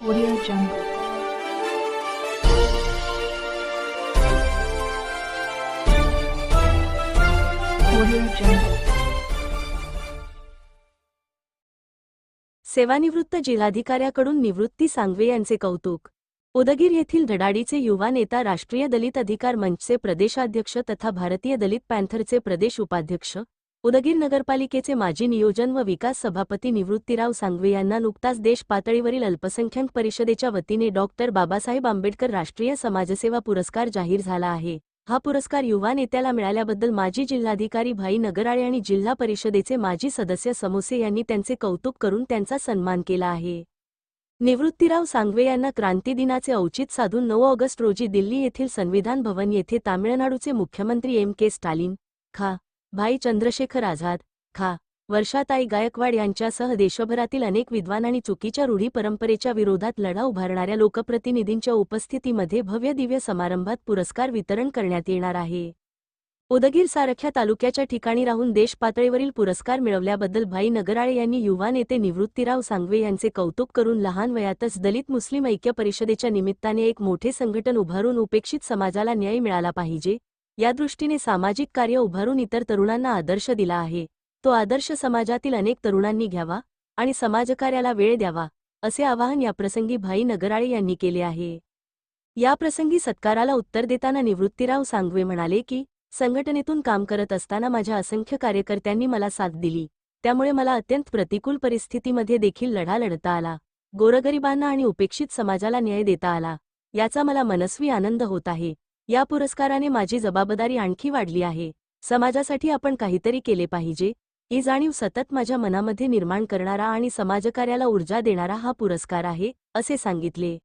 Audio Jungle. सेवानिवृत्त जिल्हाधिकाऱ्याकडून निवृत्ती सांगवे यांचे कौतुक उदगीर येथील धडाडीचे युवा नेता राष्ट्रीय दलित अधिकार मंचचे प्रदेशाध्यक्ष तथा भारतीय दलित पॅन्थरचे प्रदेश उपाध्यक्ष उदगीर नगरपालिकेचे माजी नियोजन व विकास सभापती निवृत्तीराव सांगवे यांना नुकताच देश पातळीवरील अल्पसंख्याक परिषदेच्या वतीने डॉक्टर बाबासाहेब आंबेडकर राष्ट्रीय समाजसेवा पुरस्कार जाहीर झाला आहे. हा पुरस्कार युवा नेत्याला मिळाल्याबद्दल माजी जिल्हाधिकारी भाई नगराळे आणि जिल्हा परिषदेचे माजी सदस्य समोसे यांनी त्यांचे कौतुक करून त्यांचा सन्मान केला आहे. निवृत्तीराव सांगवे यांना क्रांती दिनाचे औचित साधून नऊ ऑगस्ट रोजी दिल्ली येथील संविधान भवन येथे तामिळनाडूचे मुख्यमंत्री एम के स्टालिन खा. भाई चंद्रशेखर आझाद खा वर्षाताई गायकवाड यांच्यासह देशभरातील अनेक विद्वान आणि चुकीच्या रूढी परंपरेच्या विरोधात लढा उभारणाऱ्या लोकप्रतिनिधींच्या उपस्थितीमध्ये भव्य दिव्य समारंभात पुरस्कार वितरण करण्यात येणार आहे. उदगीर सारख्या तालुक्याच्या ठिकाणी राहून देश पातळीवरील पुरस्कार मिळवल्याबद्दल भाई नगराळे यांनी युवा नेते निवृत्तीराव सांगवे यांचे कौतुक करून लहान वयातच दलित मुस्लिम ऐक्य परिषदेच्या निमित्ताने एक मोठे संघटन उभारून उपेक्षित समाजाला न्याय मिळाला पाहिजे या दृष्टीने सामाजिक कार्य उभारून इतर तरुणांना आदर्श दिला आहे. तो आदर्श समाजातील अनेक तरुणांनी घ्यावा आणि समाजकार्याला वेळ द्यावा असे आवाहन याप्रसंगी भाई नगराळे यांनी केले आहे. याप्रसंगी सत्काराला उत्तर देताना निवृत्तीराव सांगवे म्हणाले की संघटनेतून काम करत असताना माझ्या असंख्य कार्यकर्त्यांनी मला साथ दिली. त्यामुळे मला अत्यंत प्रतिकूल परिस्थितीमध्ये देखील लढा लढता आला. गोरगरिबांना आणि उपेक्षित समाजाला न्याय देता आला. याचा मला मनस्वी आनंद होत आहे. या पुरस्काराने माझी जबाबदारी आणखी वाढली आहे. समाजासाठी आपण काहीतरी केले पाहिजे. ही जाणीव सतत माझ्या मनामध्ये निर्माण करणारा आणि समाजकार्याला ऊर्जा देणारा हा पुरस्कार आहे असे सांगितले.